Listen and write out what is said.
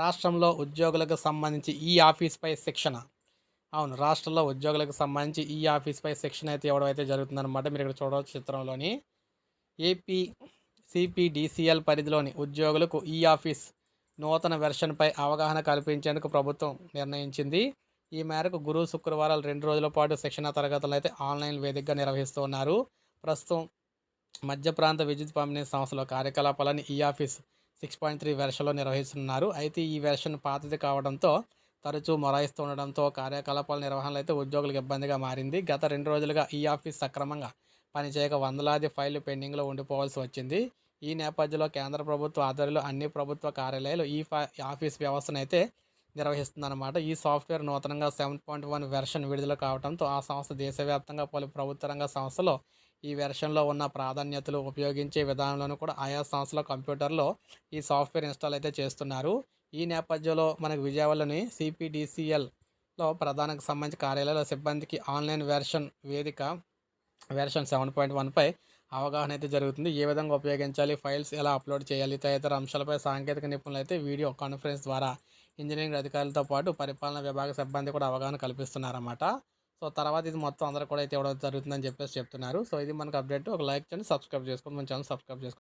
రాష్ట్రంలో ఉద్యోగులకు సంబంధించి ఈ ఆఫీస్పై శిక్షణ. అవును రాష్ట్రంలో ఉద్యోగులకు సంబంధించి ఈ ఆఫీస్పై శిక్షణ అయితే ఇవ్వడం అయితే జరుగుతుందన్నమాట. మీరు ఇక్కడ చూడవచ్చు చిత్రంలోని ఏపీ సిపిడిసిఎల్ పరిధిలోని ఉద్యోగులకు ఈ ఆఫీస్ నూతన వెర్షన్పై అవగాహన కల్పించేందుకు ప్రభుత్వం నిర్ణయించింది. ఈ మేరకు గురు శుక్రవారాలు రెండు రోజుల పాటు శిక్షణ తరగతులు అయితే ఆన్లైన్ వేదికగా నిర్వహిస్తున్నారు ప్రస్తుతం మధ్య ప్రాంత విద్యుత్ పంపిణీ సంస్థలో కార్యకలాపాలని ఈ ఆఫీస్ సిక్స్ పాయింట్ త్రీ వెర్షన్లో నిర్వహిస్తున్నారు. అయితే ఈ వెర్షన్ పాతది కావడంతో తరచూ మొరాయిస్తూ ఉండడంతో కార్యకలాపాల నిర్వహణలో అయితే ఉద్యోగులకు ఇబ్బందిగా మారింది. గత రెండు రోజులుగా ఈ ఆఫీస్ సక్రమంగా పనిచేయక వందలాది ఫైళ్ళు పెండింగ్లో ఉండిపోవాల్సి వచ్చింది. ఈ నేపథ్యంలో కేంద్ర ప్రభుత్వ ఆధ్వర్యంలో అన్ని ప్రభుత్వ కార్యాలయాలు ఈ ఆఫీస్ వ్యవస్థను అయితే నిర్వహిస్తుందన్నమాట. ఈ సాఫ్ట్వేర్ నూతనంగా సెవెన్ పాయింట్ వన్ వెర్షన్ విడుదల కావడంతో ఆ సంస్థ దేశవ్యాప్తంగా పలు ప్రభుత్వ రంగ సంస్థలు ఈ వెర్షన్లో ఉన్న ప్రాధాన్యతలు ఉపయోగించే విధానంలోనూ కూడా ఆయా సంస్థల కంప్యూటర్లో ఈ సాఫ్ట్వేర్ ఇన్స్టాల్ అయితే చేస్తున్నారు. ఈ నేపథ్యంలో మనకు విజయవాడలోని సిపిడిసిఎల్లో ప్రధానకు సంబంధించి కార్యాలయాల సిబ్బందికి ఆన్లైన్ వెర్షన్ వేదిక వెర్షన్ సెవెన్ పాయింట్ వన్పై అవగాహన అయితే జరుగుతుంది. ఏ విధంగా ఉపయోగించాలి ఫైల్స్ ఎలా అప్లోడ్ చేయాలి తదితర అంశాలపై సాంకేతిక నిపుణులు అయితే వీడియో కాన్ఫరెన్స్ ద్వారా ఇంజనీరింగ్ అధికారులతో పాటు పరిపాలన విభాగ సిబ్బంది కూడా అవగాహన కల్పిస్తున్నారన్నమాట. సో తర్వాత ఇది మొత్తం అందరూ కూడా అయితే ఇవ్వడం జరుగుతుందని చెప్పేసి చెప్తున్నారు. సో ఇది మనకు అప్డేట్. ఒక లైక్ చేయండి సబ్స్క్రైబ్ చేసుకోండి. మన ఛానల్ సబ్స్క్రైబ్ చేసుకోండి.